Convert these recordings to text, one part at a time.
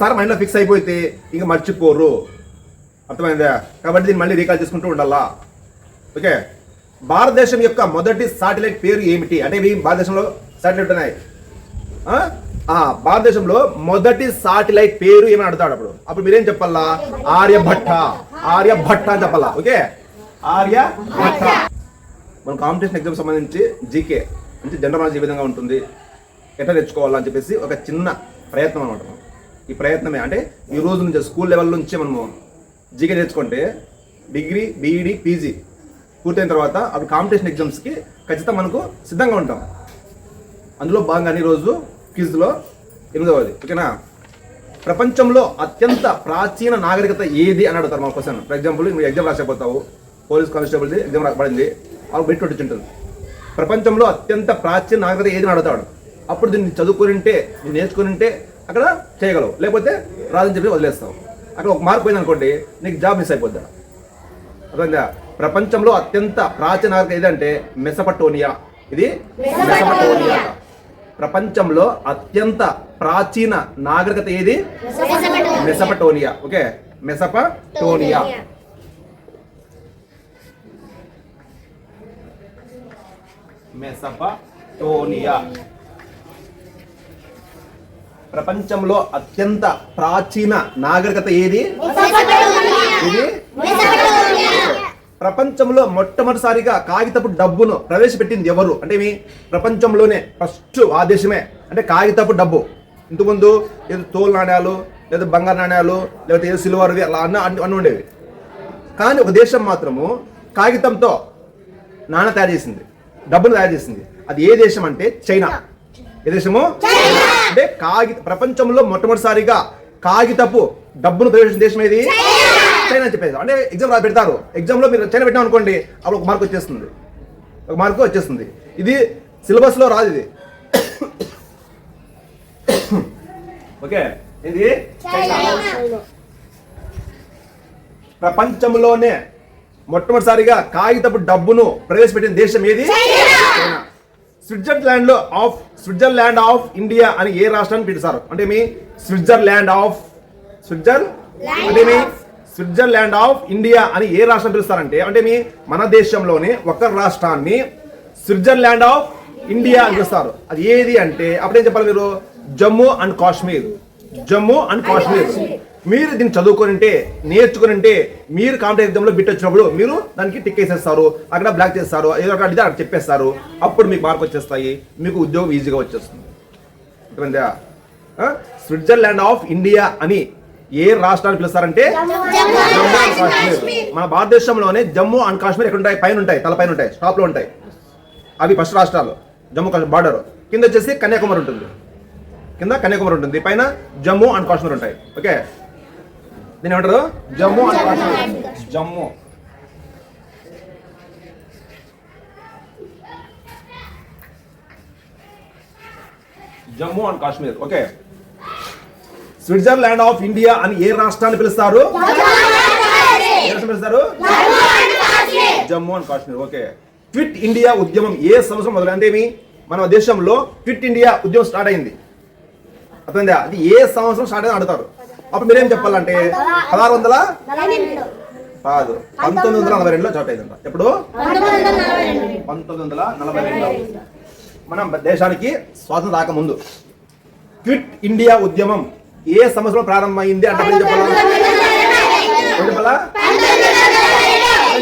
Sir మైండ్లో fix అయిపోతే ఇంకా మర్చిపోరు. అర్థమైందా? కాబట్టి దీన్ని మళ్ళీ రీకాల్ చేసుకుంటూ ఉండాలా? ఓకే. భారతదేశం యొక్క మొదటి సాటిలైట్ పేరు ఏమిటి? అంటే ఇవి భారతదేశంలో సాటిలైట్ ఉన్నాయి. ఆ? భారతదేశంలో మొదటి సాటిలైట్ పేరు ఏమని అడుగుతాడు అప్పుడు? అప్పుడు మీరేం చెప్పాలా? ఆర్యభట్ట. ఆర్యభట్ట అని చెప్పాలా? ఓకే. ఆర్యభట్ట. మన కాంపిటీషన్ ఎగ్జామ్ సంబంధించి జీకే అంటే జనరల్ నాలెడ్జ్ ఏ విధంగా ఉంటుంది ఎట్లా తెచ్చుకోవాలని చెప్పేసి ఒక చిన్న ప్రయత్నం అనమాట ఈ ప్రయత్నమే. అంటే ఈ రోజు నుంచి స్కూల్ లెవెల్ నుంచి మనము జీకే నేర్చుకుంటే డిగ్రీ బీఈడి పీజీ పూర్తయిన తర్వాత అప్పుడు కాంపిటీషన్ ఎగ్జామ్స్కి ఖచ్చితంగా మనకు సిద్ధంగా ఉంటాం. అందులో భాగంగానే ఈరోజు క్విజ్లో ఎనిమిదవది. ఓకేనా? ప్రపంచంలో అత్యంత ప్రాచీన నాగరికత ఏది అని అడుగుతారు మా క్వశ్చన్. ఫర్ ఎగ్జాంపుల్ నువ్వు ఎగ్జామ్ రాసకపోతావు పోలీస్ కానిస్టేబుల్ ఎగ్జామ్ పడింది వాళ్ళు పెట్టి ఉంటుంది. ప్రపంచంలో అత్యంత ప్రాచీన నాగరికత ఏది అని అడుగుతాడు. అప్పుడు దీన్ని చదువుకుని ఉంటే నేర్చుకుని ఉంటే అక్కడ చేయగలవు. లేకపోతే రాదని చెప్పి వదిలేస్తావు. అక్కడ ఒక మార్క్ పోయింది అనుకోండి నీకు జాబ్ మిస్ అయిపోద్ది అర్థమైందా? ప్రపంచంలో అత్యంత ప్రాచీన నాగరికత ఏదంటే మెసపటోనియా. ఇది మెసపటోనియా. ప్రపంచంలో అత్యంత ప్రాచీన నాగరికత ఏది? మెసపటోనియా. ఓకే? మెసపటోనియా. మెసపటోనియా. ప్రపంచంలో అత్యంత ప్రాచీన నాగరికత ఏది? ఇది ప్రపంచంలో మొట్టమొదటిసారిగా కాగితపు డబ్బును ప్రవేశపెట్టింది ఎవరు? అంటే మీ ప్రపంచంలోనే ఫస్ట్ ఆ దేశమే. అంటే కాగితపు డబ్బు. ఇంతకుముందు ఏదో తోలు నాణ్యాలు లేదా బంగారు నాణ్యాలు లేకపోతే ఏదో సిల్వర్వి అలా అన్న అన్ని ఉండేవి. కానీ ఒక దేశం మాత్రము కాగితంతో నాణ్య తయారు చేసింది. డబ్బును తయారు చేసింది. అది ఏ దేశం అంటే? చైనా. ఏ దేశము అంటే కాగిత ప్రపంచంలో మొట్టమొదటిసారిగా కాగితపు డబ్బును ప్రవేశించిన దేశం ఏది? చైనా. అని చెప్పేది. అంటే ఎగ్జామ్ రా పెడతారు. ఎగ్జామ్లో మీరు చైనా పెట్టాం అనుకోండి అప్పుడు ఒక మార్క్ వచ్చేస్తుంది. ఒక మార్కు వచ్చేస్తుంది. ఇది సిలబస్లో రాదు ఇది. ఓకే? ఇది ప్రపంచంలోనే మొట్టమొదటిసారిగా కాగితపు డబ్బును ప్రవేశపెట్టిన దేశం ఏది? చైనా. స్విట్జర్లాండ్లో ఆఫ్ స్విట్జర్లాండ్ ఆఫ్ ఇండియా అని ఏ రాష్ట్రాన్ని పిలుస్తారు అంటే మీ స్విట్జర్లాండ్ ఆఫ్ స్విట్జర్ అంటే మీ స్విట్జర్లాండ్ ఆఫ్ ఇండియా అని ఏ రాష్ట్రం పిలుస్తారంటే అంటే మీ మన దేశంలోనే ఒక రాష్ట్రాన్ని స్విట్జర్లాండ్ ఆఫ్ ఇండియా అని పిలుస్తారు. అది ఏది అంటే అప్పుడేం చెప్పాలి మీరు? జమ్మూ అండ్ కాశ్మీర్. జమ్మూ అండ్ కాశ్మీర్. మీరు దీన్ని చదువుకుంటే నేర్చుకుంటే మీరు కాంపిటేటివ్ ఎగ్జామ్లో బిట్ వచ్చినప్పుడు మీరు దానికి టిక్ వేసేస్తారు అక్కడ బ్లాక్ చేస్తారు ఏదో ఒకటి అడిగితే అక్కడ చెప్పేస్తారు. అప్పుడు మీకు మార్క్ వచ్చేస్తాయి మీకు ఉద్యోగం ఈజీగా వచ్చేస్తుంది. అర్థమైందా? స్విట్జర్లాండ్ ఆఫ్ ఇండియా అని ఏ రాష్ట్రాన్ని పిలుస్తారంటే? జమ్మూ అండ్ కాశ్మీర్. మన భారతదేశంలోనే జమ్మూ అండ్ కాశ్మీర్ ఎక్కడ ఉంటాయి? పైన ఉంటాయి తల పైన ఉంటాయి టాప్లో ఉంటాయి. అవి ఫస్ట్ రాష్ట్రాలు జమ్మూ కాశ్మీర్ బార్డర్ కింద వచ్చేసి కన్యాకుమారి ఉంటుంది. కింద కన్యాకుమారి ఉంటుంది. పైన జమ్మూ అండ్ కాశ్మీర్ ఉంటాయి. ఓకే? దీని ఏమంటారు Jammu and Kashmir. Jammu. Jammu and Kashmir. Okay? Switzerland of India అని ఏ రాష్ట్రాన్ని పిలుస్తారు? పిలుస్తారు? Jammu and Kashmir. Okay? Quit India ఉద్యమం ఏ సంవత్సరం మొదలైంది? మన దేశంలో ట్విట్ ఇండియా ఉద్యమం స్టార్ట్ అయింది. అర్థమైందా? అది ఏ సంవత్సరం స్టార్ట్ అయినా అడుగుతారు అప్పుడు మీరేం చెప్పాలంటే పదహారు వందల కాదు పంతొమ్మిది వందల నలభై రెండులో స్టార్ట్ అయిందంట. ఎప్పుడు? పంతొమ్మిది వందల నలభై రెండు. మనం దేశానికి స్వాతంత్రం రాకముందు. క్విట్ ఇండియా ఉద్యమం ఏ సంవత్సరం ప్రారంభమైంది అంటే అప్పుడు చెప్పాలా?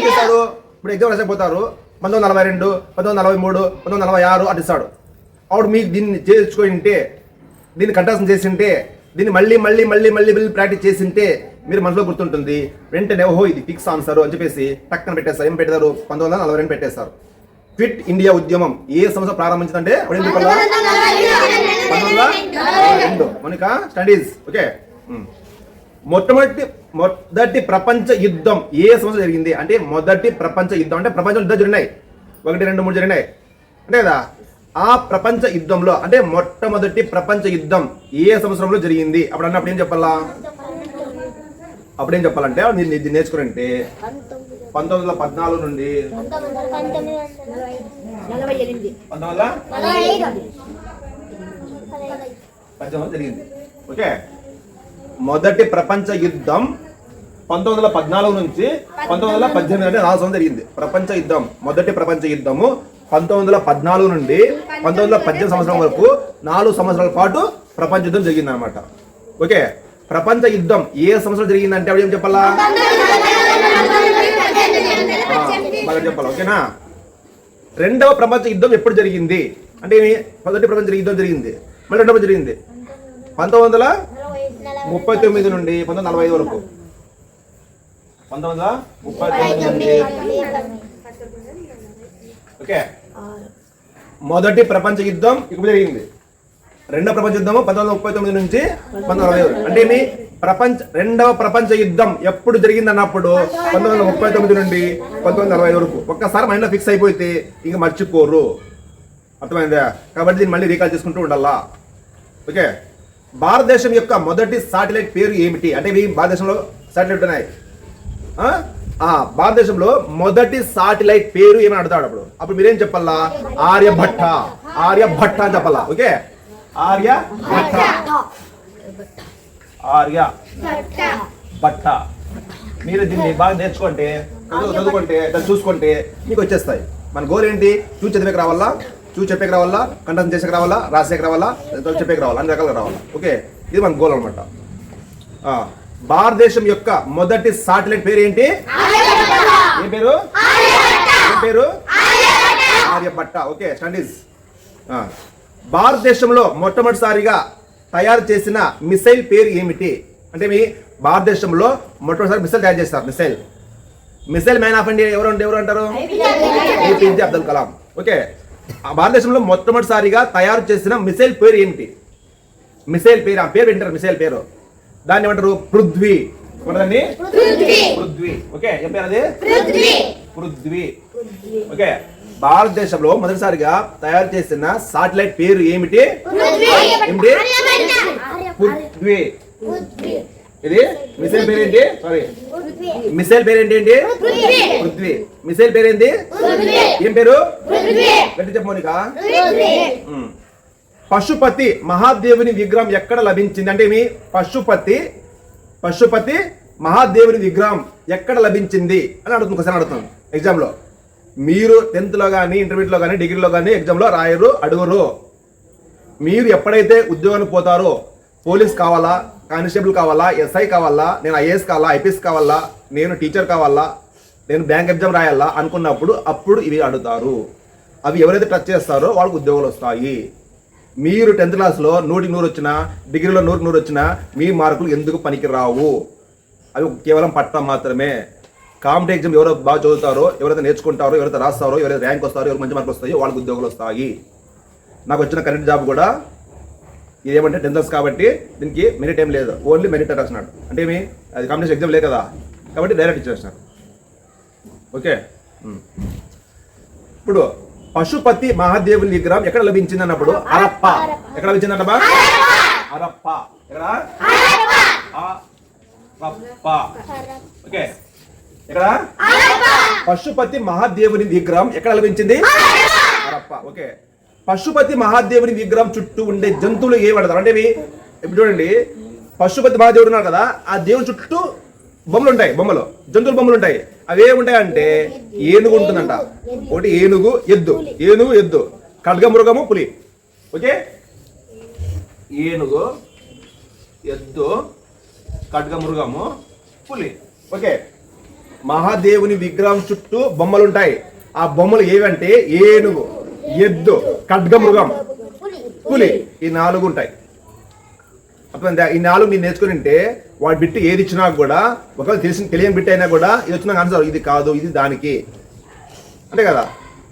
చేస్తాడు ఇప్పుడు ఎగ్జామ్ రాసిపోతారు పంతొమ్మిది నలభై రెండు పంతొమ్మిది నలభై మూడు పంతొమ్మిది నలభై ఆరు అడిస్తాడు అప్పుడు మీకు దీన్ని చేర్చుకుంటే దీన్ని కంటాసం చేసింటే దీన్ని మళ్ళీ మళ్ళీ మళ్ళీ మళ్ళీ మళ్ళీ ప్రాక్టీస్ చేసింటే మీరు మనసులో గుర్తుంటుంది. వెంటనే ఓహో ఇది ఫిక్స్ ఆన్సర్ అని చెప్పేసి టక్కన పెట్టేస్తారు. ఏం పెట్టారు? పంతొమ్మిది వందల నలభై రెండు పెట్టేస్తారు. క్విట్ ఇండియా ఉద్యమం ఏ సంవత్సరం ప్రారంభించిందంటే? అప్పుడు పంతొమ్మిది రెండు. Mounika studies okay. మొట్టమొదటి మొదటి ప్రపంచ యుద్ధం ఏ సంవత్సరం జరిగింది? అంటే మొదటి ప్రపంచ యుద్ధం. అంటే ప్రపంచ యుద్ధాలు జరిగినాయి. ఒకటి రెండు మూడు జరిగినాయి. అంటే కదా? ఆ ప్రపంచ యుద్ధంలో అంటే మొట్టమొదటి ప్రపంచ యుద్ధం ఏ సంవత్సరంలో జరిగింది? అప్పుడు అన్నప్పుడు ఏం చెప్పాలా? అప్పుడేం చెప్పాలంటే నేను ఇది నేర్చుకునంటే పంతొమ్మిది వందల పద్నాలుగు నుండి పంతొమ్మిది జరిగింది. ఓకే. మొదటి ప్రపంచ యుద్ధం పంతొమ్మిది వందల పద్నాలుగు నుంచి పంతొమ్మిది వందల పద్దెనిమిది అంటే నాలుగు సంవత్సరం జరిగింది. ప్రపంచ యుద్ధం మొదటి ప్రపంచ యుద్ధము పంతొమ్మిది వందల పద్నాలుగు నుండి పంతొమ్మిది వందల పద్దెనిమిది సంవత్సరం వరకు నాలుగు సంవత్సరాల పాటు ప్రపంచ యుద్ధం జరిగింది అనమాట ఓకే? ప్రపంచ యుద్ధం ఏ సంవత్సరం జరిగిందంటే అప్పుడు ఏం చెప్పాలా? బాగా చెప్పాలి ఓకేనా? రెండవ ప్రపంచ యుద్ధం ఎప్పుడు జరిగింది? అంటే మొదటి ప్రపంచ యుద్ధం జరిగింది. మళ్ళీ రెండవ జరిగింది. పంతొమ్మిది వందల ముప్పై తొమ్మిది నుండి పంతొమ్మిది నలభై ఐదు వరకు. పంతొమ్మిది వందల ముప్పై తొమ్మిది నుండి ఓకే. మొదటి ప్రపంచ యుద్ధం ఇప్పుడు జరిగింది. రెండవ ప్రపంచ యుద్ధము పంతొమ్మిది వందల ముప్పై తొమ్మిది నుంచి పంతొమ్మిది వందల అంటే ఏమి ప్రపంచ రెండవ ప్రపంచ యుద్ధం ఎప్పుడు జరిగింది అన్నప్పుడు పంతొమ్మిది వందల ముప్పై తొమ్మిది నుండి పంతొమ్మిది వందల వరకు ఒక్కసారి మైండ్లో ఫిక్స్ అయిపోతే ఇంకా మర్చిపోరు. అర్థమైందా? కాబట్టి దీన్ని మళ్ళీ రీకాల్ చేసుకుంటూ ఉండాలా? ఓకే. భారతదేశం యొక్క మొదటి సాటిలైట్ పేరు ఏమిటి? అంటే ఇవి భారతదేశంలో సాటిలైట్ ఉన్నాయి. భారతదేశంలో మొదటి సాటిలైట్ పేరు ఏమని అడుగుతాడు అప్పుడు? అప్పుడు మీరేం చెప్పాలా? ఆర్యభట్ట ఆర్యభట్ట అని చెప్పాలా? ఓకే? ఆర్యభట్ట ఆర్య భట్ట. మీరు దీన్ని బాగా నేర్చుకుంటే చదువుకుంటే దాన్ని చూసుకుంటే మీకు వచ్చేస్తాయి. మన గోల్ ఏంటి? చూసి చదివేకి రావాలా? చూసి చెప్పేకి రావాలా? కంఠం చేసేకి రావాలా? రాసేకి రావాలా? చెప్పేకి రావాలా? అన్ని రకాలుగా రావాలా. ఓకే? ఇది మన గోల్ అనమాట భారతదేశం యొక్క మొదటి సాటిలైట్ పేరు ఏంటి ఏం పేరు? ఏం పేరు? ఆర్యభట్ట. Okay studies. భారతదేశంలో మొట్టమొదటిసారిగా తయారు చేసిన మిసైల్ పేరు ఏమిటి? అంటే మీ భారతదేశంలో మొట్టమొదటిసారి మిసైల్ తయారు చేస్తారు missile. Missile man of India ఎవరు ఎవరు అంటారు? ఏపీజే అబ్దుల్ కలాం. ఓకే ఆ భారతదేశంలో మొట్టమొదటిసారిగా తయారు చేసిన మిసైల్ పేరు ఏమిటి? మిసైల్ పేరు ఆ పేరు వింటారు మిసైల్ పేరు. దాన్ని ఏమంటారు? పృథ్వీ. ఏమంటారండి? పృథ్వీ. ఓకే ఏం పేరు అది? పృథ్వీ. ఓకే భారతదేశంలో మొదటిసారిగా తయారు చేసిన సాటిలైట్ పేరు ఏమిటి? ఏమిటి? పృథ్వీ. ఇది మిసైల్ పేరు ఏంటి సారీ మిసైల్ పేరు ఏంటి ఏంటి పృథ్వీ. మిసైల్ పేరు ఏంటి ఏం పేరు? గట్టి చెప్పు మౌనిక. ఉమ్. పశుపతి మహాదేవుని విగ్రహం ఎక్కడ లభించింది? అంటే మీ పశుపతి పశుపతి మహాదేవుని విగ్రహం ఎక్కడ లభించింది? అని అడుగుతుంది క్వశ్చన్ అడుగుతాను ఎగ్జామ్లో మీరు టెన్త్లో కానీ ఇంటర్మీడియట్లో కానీ డిగ్రీలో కానీ ఎగ్జామ్లో రాయరు అడుగురు. మీరు ఎప్పుడైతే ఉద్యోగానికి పోతారో పోలీస్ కావాలా కానిస్టేబుల్ కావాలా ఎస్ఐ కావాలా నేను ఐఏఎస్ కావాలా ఐపీఎస్ కావాలా నేను టీచర్ కావాలా నేను బ్యాంక్ ఎగ్జామ్ రాయాలా అనుకున్నప్పుడు అప్పుడు ఇవి అడుగుతారు. అవి ఎవరైతే టచ్ చేస్తారో వాళ్ళకి ఉద్యోగాలు వస్తాయి. మీరు టెన్త్ క్లాస్లో నూటికి నూరు వచ్చినా డిగ్రీలో నూరుకి నూరు వచ్చినా మీ మార్కులు ఎందుకు పనికి రావు అవి కేవలం పట్టం మాత్రమే. కాంపిటేటివ్ ఎగ్జామ్ ఎవరో బాగా చదువుతారో ఎవరైతే నేర్చుకుంటారో ఎవరైతే రాస్తారో ఎవరైతే ర్యాంక్ వస్తారో ఎవరు మంచి మార్కులు వస్తాయో వాళ్ళకి ఉద్యోగాలు వస్తాయి. నాకు వచ్చిన కరెంట్ జాబ్ కూడా ఇదేమంటే టెన్త్ కాబట్టి దీనికి మెరిట్ ఏం లేదు. ఓన్లీ మెరిట్ రాసినాడు. అంటే ఏమి? అది కాంపిటీషన్ ఎగ్జామ్ లేదు కదా. కాబట్టి డైరెక్ట్ ఇచ్చేస్తాను ఓకే? ఇప్పుడు పశుపతి మహాదేవుని విగ్రహం ఎక్కడ లభించింది అన్నప్పుడు అరప్ప. ఎక్కడ లభించింది అన్నబ్బా అరప్ప. ఎక్కడ? అరప్ప. ఓకే. ఎక్కడ? పశుపతి మహాదేవుని విగ్రహం ఎక్కడ లభించింది? అరప్ప. ఓకే. పశుపతి మహాదేవుని విగ్రహం చుట్టూ ఉండే జంతువులు ఏ పడతారు? అంటే ఇప్పుడు చూడండి. పశుపతి మహాదేవుడు ఉన్నారు కదా ఆ దేవుని చుట్టూ బొమ్మలు ఉంటాయి బొమ్మలు. జంతువుల బొమ్మలు ఉంటాయి అవి ఏముంటాయి అంటే ఏనుగు ఉంటుందంట. ఒకటి ఏనుగు ఎద్దు. ఏనుగు ఎద్దు. ఖడ్గమృగము పులి. ఓకే? ఏనుగు ఎద్దు ఖడ్గమృగము పులి. ఓకే? మహాదేవుని విగ్రహం చుట్టూ బొమ్మలు ఉంటాయి ఆ బొమ్మలు ఏవంటే ఏనుగు ఎద్దు ఖడ్గమృగం పులి. ఈ నాలుగు ఉంటాయి అప్పుడు ఈ నాలుగు మీరు నేర్చుకుని ఉంటే వాడు బిట్టు ఏది ఇచ్చినా కూడా ఒకవేళ తెలిసిన తెలియని బిట్ అయినా కూడా ఇది వచ్చిన ఆన్సర్ ఇది కాదు ఇది దానికి. అంతే కదా?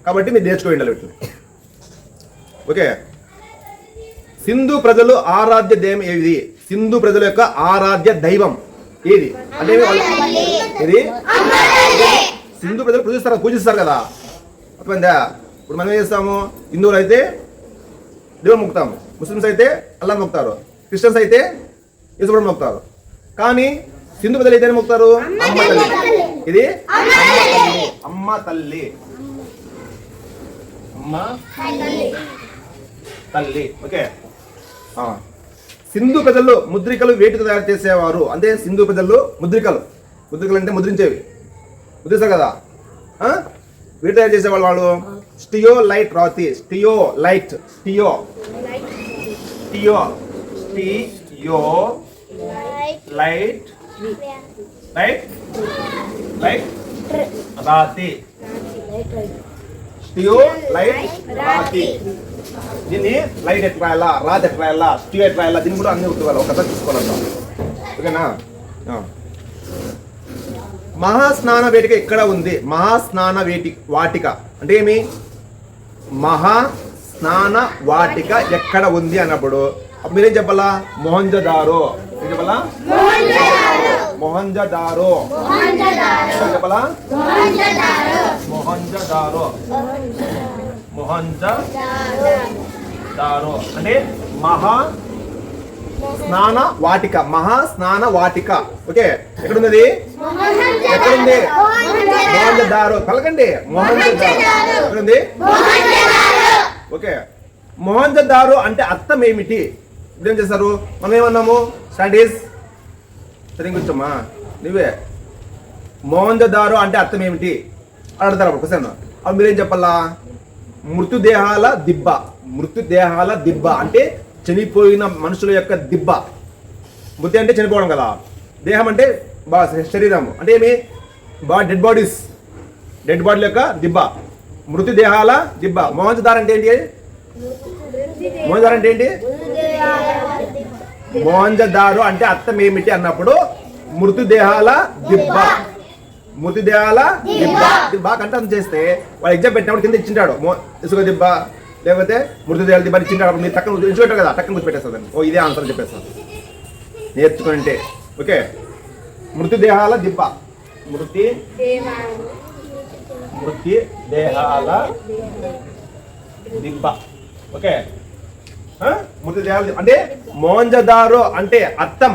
కాబట్టి మీరు నేర్చుకుని ఉండాలి వీటిని. ఓకే? సింధు ప్రజలు ఆరాధ్య దైవం ఏది? సింధు ప్రజల యొక్క ఆరాధ్య దైవం ఏది? అంటే వాళ్ళు ఇది సింధు ప్రజలు పూజిస్తారు పూజిస్తారు కదా? అర్థమైందా ఇప్పుడు మనం ఏం చేస్తాము? హిందువులు అయితే దేవుడు మొక్కుతాము. ముస్లిమ్స్ అయితే అల్లా మొక్కుతారు. క్రిస్టియన్స్ అయితే యేసుప్రభు మొక్కుతారు. కానీ సింధు ప్రజలు అయితే ఏం మొక్కుతారు? అమ్మ తల్లి. ఇది? అమ్మ తల్లి. అమ్మ తల్లి. ఓకే. సింధు ప్రజలు ముద్రికలు వేటితో తయారు చేసేవారు? అంటే సింధు ప్రజలు ముద్రికలు. ముద్రికలు అంటే ముద్రించేవి. ముద్రిస్తారు కదా? వీటి తయారు చేసేవాళ్ళు వాళ్ళు? స్టియో లైట్ రాతి. Steatite. స్టియో. స్టియో. యో లైట్ లైట్ లైట్ రాతి. స్టియో లైట్ రాతి. దీన్ని లైట్ ఎట్లా వెళ్ళా రాతి ఎట్లా వెళ్ళా స్టియో ఎట్లా వెళ్ళా దీన్ని కూడా అన్ని గుర్తుకోవాలి ఒకసారి చూసుకోవాలంట. ఓకేనా? మహాస్నాన వేటిక ఇక్కడ ఉంది? మహాస్నాన వేటి వాటిక. అంటే ఏమి? మహా స్నాన వాటిక ఎక్కడ ఉంది అన్నప్పుడు అప్పుడు మీరేం చెప్పాలా? మొహంజదారో. ఏం చెప్పాలా? మొహంజదారో. చెప్పాలా? మొహంజదారో. మొహంజదారో. అంటే మహా స్నాన వాటిక. మహా స్నాన వాటిక. ఓకే ఎక్కడ ఉన్నది ఎక్కడుంది? మొహంజదారో. పలకండి మొహంజదారో. ఎక్కడుంది ఓకే. మొహంజదారో అంటే అర్థం ఏమిటి? ఇప్పుడు ఏం చేస్తారు మనం ఏమన్నాము స్టడీస్ కూర్చోమ్మా నువ్వే. మొహంజదారో అంటే అర్థం ఏమిటి? అడుగుతారు అప్పుడు క్వశ్చన్ అప్పుడు మీరేం చెప్పాలా? మృతుదేహాల దిబ్బ. మృతుదేహాల దిబ్బ అంటే చనిపోయిన మనుషుల యొక్క దిబ్బ. మృతి అంటే చనిపోవడం కదా. దేహం అంటే బా శరీరం. అంటే ఏమి? బా డెడ్ బాడీస్ డెడ్ బాడీల యొక్క దిబ్బ. మృతదేహాల దిబ్బ. మోహంజదార్ అంటే ఏంటి? మోహంజదార్ అంటే ఏంటి? మోంజదారు అంటే అర్థం ఏమిటి అన్నప్పుడు మృతదేహాల దిబ్బ. మృతదేహాల దిబ్బ. దిబ్బ కంటం చేస్తే వాడు ఎగ్జామ్ పెట్టినప్పుడు కింద ఇచ్చింటాడు. ఇసుక దిబ్బ లేకపోతే మృతదేహాల దిబ్బ ఇచ్చింటాడు. అప్పుడు మీరు టక్కన ఉంచుకుంటారు కదా టక్కన గుర్తుపెట్టేస్తుంది ఓ ఇదే ఆన్సర్ చెప్పేస్తాను. నేర్చుకుంటే ఓకే? మృతదేహాల దిబ్బ. మృతి మృతి దేహాల దిబ్బ. ఓకే? మృతి దేవాల అంటే మోంజదారు అంటే అర్థం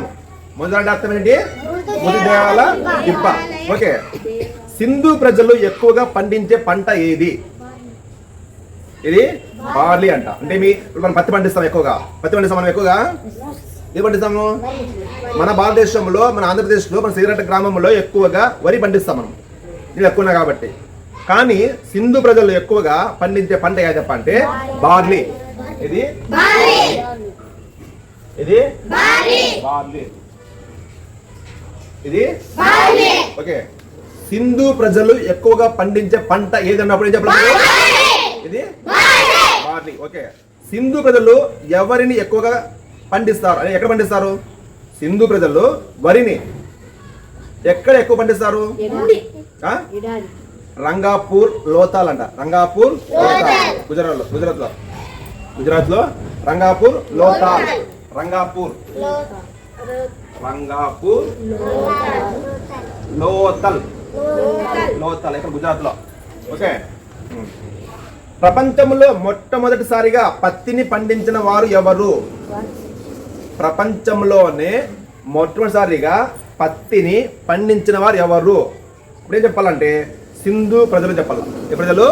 మోంజదారు అంటే అర్థం ఏంటి? మృతి దేవాల దిప్ప. ఓకే. సింధు ప్రజలు ఎక్కువగా పండించే పంట ఏది? ఇది బార్లీ అంట. అంటే మీ మనం పత్తి పండిస్తాం ఎక్కువగా. పత్తి పండిస్తాం మనం ఎక్కువగా? ఏం పండిస్తాము? మన భారతదేశంలో మన ఆంధ్రప్రదేశ్లో మన సిగరెట్ గ్రామంలో ఎక్కువగా వరి పండిస్తాం మనం. ఇది ఎక్కువ కాబట్టి. కానీ సింధు ప్రజలు ఎక్కువగా పండించే పంట ఏది అంటే బార్లీ. ఇది? ఇది? బార్లీ ఇది? ఓకే. సింధు ప్రజలు ఎక్కువగా పండించే పంట ఏదన్నప్పుడు ఏం చెప్పాలి ఇది? Barley okay. సింధు ప్రజలు ఎవరిని ఎక్కువగా పండిస్తారు? అని ఎక్కడ పండిస్తారు? సింధు ప్రజలు వరిని ఎక్కడ ఎక్కువ పండిస్తారు? రంగాపూర్ లోతాల్ అంట రంగాపూర్ లోతాల్. గుజరాత్లో గుజరాత్లో గుజరాత్లో రంగాపూర్ లోతాల్ రంగాపూర్. రంగాపూర్. లోతల్. లోతల్ ఇక్కడ గుజరాత్లో ఓకే. ప్రపంచంలో మొట్టమొదటిసారిగా పత్తిని పండించిన వారు ఎవరు? ప్రపంచంలోనే మొట్టమొదటిసారిగా పత్తిని పండించిన వారు ఎవరు? ఇప్పుడేం చెప్పాలంటే సింధు ప్రజలు చెప్పాలి. ఏ ప్రజలు?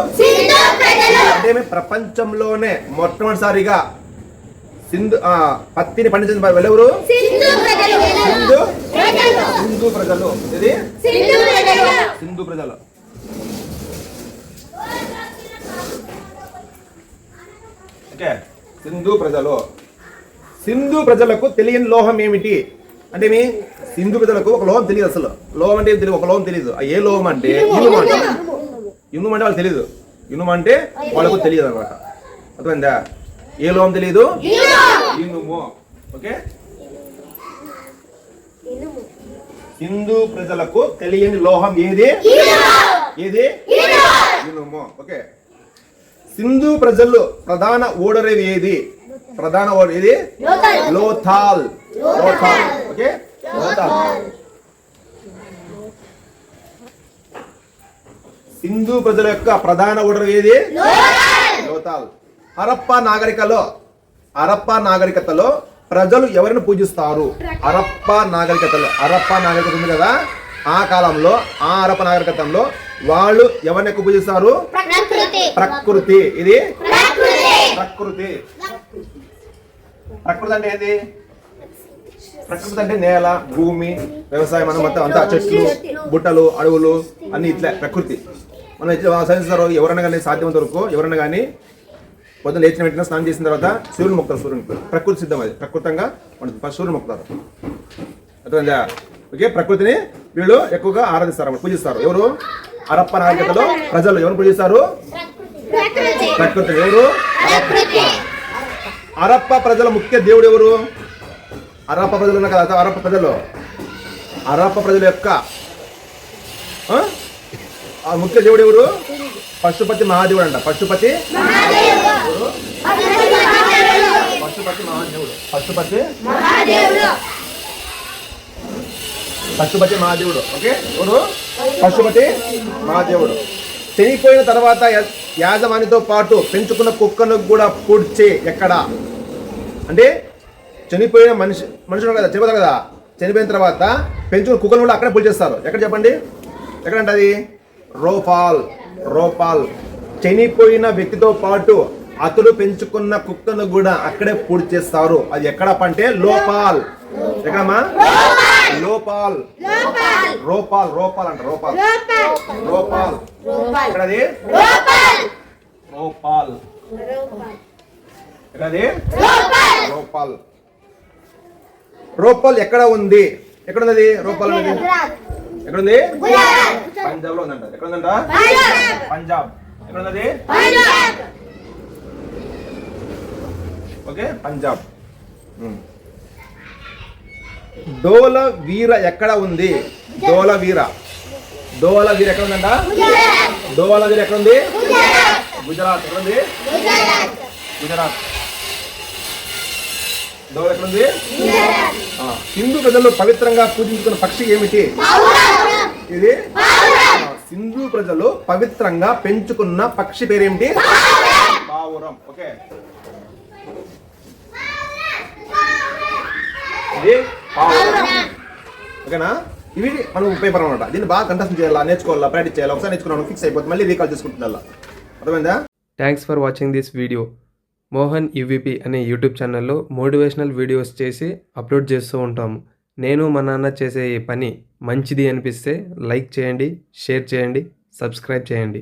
అంటే? ప్రపంచంలోనే మొట్టమొదటిసారిగా సింధు ఆ, పత్తిని పండించిన వారు ఎవరు సింధు సింధు? ప్రజలు. ఇది సింధు ప్రజలు. ఓకే. సింధు ప్రజలు. సింధు ప్రజలకు తెలియని లోహం ఏమిటి? అంటే మీ సింధు ప్రజలకు ఒక లోహం తెలియదు అసలు. లోహం అంటే తెలియదు? ఒక లోహం తెలియదు. ఏ లోహం అంటే? ఇనుము. అంటే? ఇనుము. అంటే వాళ్ళకి తెలియదు ఇనుము అంటే వాళ్ళకు తెలియదు అనమాట. అర్థమైందా? ఏ లోహం తెలియదు ఇనుము ఓకే? హిందూ ప్రజలకు తెలియని లోహం ఏది? ఏది? ఇనుము ఓకే? సింధు ప్రజలు ప్రధాన ఓడరేవి ఏది? ప్రధాన ఓడ ఏది? లోథాల్ లోథాల్ ఓకే? లోథాల్ సింధు ప్రజల యొక్క ప్రధాన ఓడరేవి ఏది? లోథాల్ హరప్ప నాగరికలో హరప్ప నాగరికతలో ప్రజలు ఎవరిని పూజిస్తారు? హరప్ప నాగరికతలో హరప్ప నాగరికత ఉంది కదా? ఆ కాలంలో ఆ హరప్ప నాగరికతంలో వాళ్ళు ఎవరిని ఎక్కువ పూజిస్తారు? ప్రకృతి. ఇది? ప్రకృతి. ప్రకృతి. ప్రకృతి అంటే ఏంది? ప్రకృతి అంటే నేల భూమి వ్యవసాయం మనం మొత్తం అంతా చెట్లు. బుట్టలు అడవులు అన్ని ఇట్లా ప్రకృతి. మనం ఇట్లా సైన్స్ ఎవరైనా కానీ సాధ్యమైనంత వరకు ఎవరైనా కానీ పొద్దున లేచిన వెంటనే స్నానం చేసిన తర్వాత సూర్యుని మొక్కుతారు సూర్యునికి ప్రకృతి సిద్ధం అది. ప్రకృతంగా మనం ఫస్ట్ సూర్యుని మొక్కుతారు. అర్థమైందా? ఓకే ప్రకృతిని వీళ్ళు ఎక్కువగా ఆరాధిస్తారు పూజిస్తారు. ఎవరు? హరప్ప నాగరికతలో ప్రజలు ఎవరు పూజిస్తారు? ప్రకృతి. ఎవరు? హరప్ప ప్రజల ముఖ్య దేవుడు ఎవరు? హరప్ప ప్రజలు ఉన్నారు కదా హరప్ప ప్రజలు. హరప్ప ప్రజల యొక్క ఆ? ముఖ్య దేవుడు ఎవరు? పశుపతి మహాదేవుడు అంట. పశుపతి? పశుపతి మహాదేవుడు. పశుపతి? పశుపతి మహాదేవుడు. ఓకే? ఎవరు? పశుపతి మహాదేవుడు. చనిపోయిన తర్వాత యాజమానితో పాటు పెంచుకున్న కుక్కను కూడా పూడ్చే ఎక్కడ? అంటే చనిపోయిన మనిషి మనుషులు కదా చనిపోతారు కదా. చనిపోయిన తర్వాత పెంచుకున్న కుక్కను కూడా అక్కడే పూజ చేస్తారు ఎక్కడ చెప్పండి? ఎక్కడంటే అది రోపాల్ రోపాల్ చనిపోయిన వ్యక్తితో పాటు అతడు పెంచుకున్న కుక్కను కూడా అక్కడే పూర్తి చేస్తారు. అది ఎక్కడప్ప అంటే లోపాల్. ఎక్కడమ్మా? లోపాల్. రోపాల్ రోపాల్ అంట రోపాల్. రోపాల్. ఎక్కడది? రోపాల్. ఎక్కడది? రోపాల్. రోపాల్ ఎక్కడ ఉంది? ఎక్కడ ఉన్నది. రోపాల్ ఎక్కడ ఉంది పంజాబ్లో ఉందంట. ఎక్కడ ఉందంట పంజాబ్. ఎక్కడ ఉన్నది ఓకే పంజాబ్. డోల వీర ఎక్కడ ఉంది? డోల వీర. డోల వీర ఎక్కడ ఉందంట డోల వీర ఎక్కడ ఉంది గుజరాత్. ఎక్కడ ఉంది గుజరాత్. డోల ఎక్కడ ఉంది హిందూ ప్రజలు పవిత్రంగా పూజించుకున్న పక్షి ఏమిటి? ఇది? సింధు ప్రజలు పవిత్రంగా పెంచుకున్న పక్షి పావురం ఓకే. ఇది? పావురం ఓకేనా? ఇవి మనం పేపర్ అనమాట దీన్ని బాగా కంటెస్ట్ చేయాలా నేర్చుకోవాలా ప్రాక్టీస్ చేయాలి ఒకసారి నేర్చుకున్నాను ఫిక్స్ అయిపోతుంది మళ్ళీ రీకాల్ చేసుకుంటుందా అర్థమైందా? Thanks for watching this video Mohan UVP అనే యూట్యూబ్ ఛానల్లో మోటివేషనల్ వీడియోస్ చేసి అప్లోడ్ చేస్తూ ఉంటాము. నేను మా నాన్న చేసే ఈ పని మంచిది అనిపిస్తే లైక్ చేయండి షేర్ చేయండి సబ్స్క్రైబ్ చేయండి.